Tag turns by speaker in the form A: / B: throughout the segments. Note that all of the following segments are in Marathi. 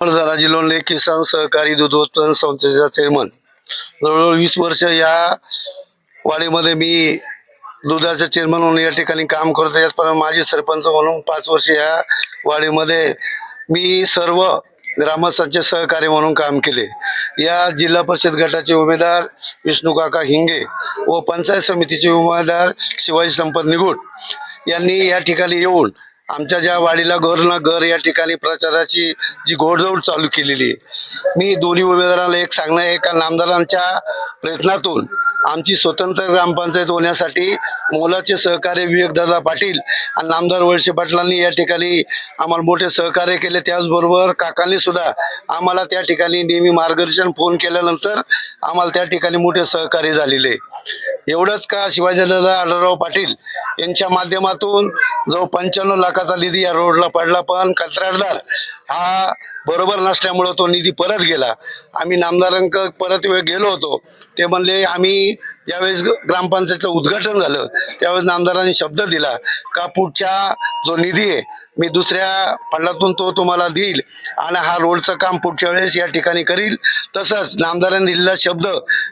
A: धनाजी लोणले किसान सहकारी दूध उत्पादन संस्थेचा चेअरमन जवळजवळ वीस वर्ष या वाडीमध्ये मी दुधाचे चेअरमन म्हणून या ठिकाणी काम करतो. याचप्रमाणे माझी सरपंच म्हणून पाच वर्ष या वाडीमध्ये मी सर्व ग्रामस्थांचे सहकार्य म्हणून काम केले. या जिल्हा परिषद गटाचे उमेदवार विष्णुकाका हिंगे व पंचायत समितीचे उमेदवार शिवाजी संपत निगुट यांनी या ठिकाणी येऊन आमच्या ज्या वाडीला घर ना घर या ठिकाणी प्रचाराची जी घोडदौड चालू केलेली आहे मी दोन्ही उमेदवारांना एक सांगणं आहे का नामदारांच्या प्रयत्नातून आमची स्वतंत्र ग्रामपंचायत होण्यासाठी मोलाचे सहकार्य विवेकदादा पाटील आणि नामदार वळसे पाटलांनी या ठिकाणी आम्हाला मोठे सहकार्य केले. त्याचबरोबर काकांनी सुद्धा आम्हाला त्या ठिकाणी नेहमी मार्गदर्शन फोन केल्यानंतर आम्हाला त्या ठिकाणी मोठे सहकार्य झालेले एवढंच का शिवाजीदादा आढळराव पाटील यांच्या माध्यमातून जो पंच्याण्णव लाखाचा निधी या रोडला पडला पण कंत्राटदार हा बरोबर नसल्यामुळं तो निधी परत गेला. आम्ही नामदारांक परत वेळ गेलो होतो. ते म्हणले आम्ही ज्यावेळेस ग्रामपंचायतचं उद्घाटन झालं त्यावेळेस नामदारांनी शब्द दिला का पुढच्या जो निधी आहे मी दुसऱ्या फंडातून तो तुम्हाला देईल आणि हा रोडचं काम पुढच्या वेळेस या ठिकाणी करील. तसंच नामदारांनी दिलेला शब्द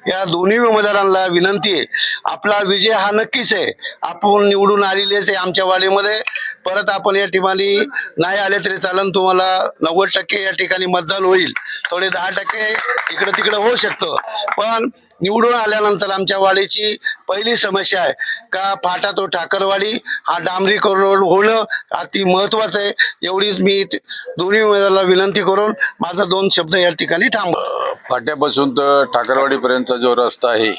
A: या दोन्ही उमेदवारांना विनंती आहे. आपला विजय हा नक्कीच आहे. आपण निवडून आलेलेच आहे आमच्या वाडीमध्ये परत आपण या ठिकाणी नाही आले तरी चालन तुम्हाला नव्वद टक्के या ठिकाणी मतदान होईल. थोडे दहा टक्के इकडं तिकडं होऊ शकतं. पण निवडून आल्यानंतर आमच्या वाडीची पहिली समस्या आहे का फाटा तो ठाकरवाडी हा डांबरीकरण रोड होणं अति महत्वाचं आहे. एवढीच मी दोन्ही उमेदवाराला विनंती करून माझा दोन शब्द या ठिकाणी थांब
B: फाट्यापासून तर ठाकरवाडीपर्यंतचा जो रस्ता आहे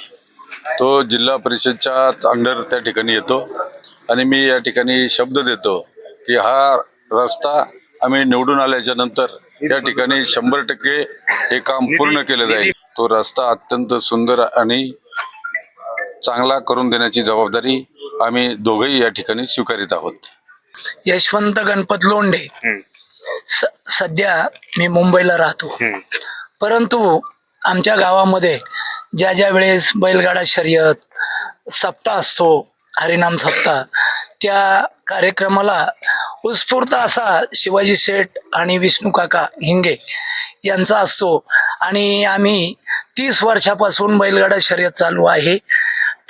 B: तो जिल्हा परिषदच्या अंडर त्या ठिकाणी येतो. आणि मी या ठिकाणी शब्द देतो की हा रस्ता आम्ही निवडून आल्याच्यानंतर या ठिकाणी शंभर टक्के हे काम पूर्ण केलं जाईल. तो रस्ता अत्यंत सुंदर आणि चांगला करून देण्याची जबाबदारी आम्ही दोघंही या ठिकाणी स्वीकारित आहोत.
C: यशवंत गणपत लोंढे. सध्या मी मुंबईला राहतो. परंतु आमच्या गावामध्ये ज्या ज्या वेळेस बैलगाडा शर्यत सप्ताह असतो हरिनाम सप्ताह. त्या कार्यक्रमाला उत्स्फूर्त असा शिवाजी शेठ आणि विष्णू काका हिंगे यांचा असतो. आणि आम्ही तीस वर्षापासून बैलगाडा शर्यत चालू आहे.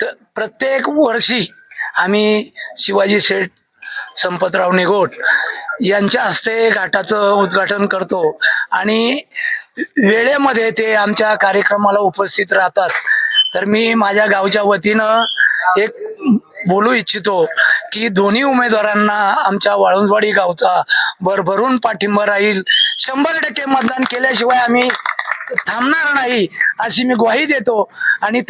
C: तर प्रत्येक वर्षी आम्ही शिवाजी शेठ संपतराव निगोट यांच्या हस्ते घाटाचं उद्घाटन करतो. आणि वेळेमध्ये ते आमच्या कार्यक्रमाला उपस्थित राहतात. तर मी माझ्या गावच्या वतीनं एक बोलू इच्छितो की दोन्ही उमेदवारांना आमच्या वाळुंजवाडी गावचा भरभरून पाठिंबा राहील. शंभर टक्के मतदान केल्याशिवाय आम्ही थांबणार नाही अशी मी ग्वाही देतो आणि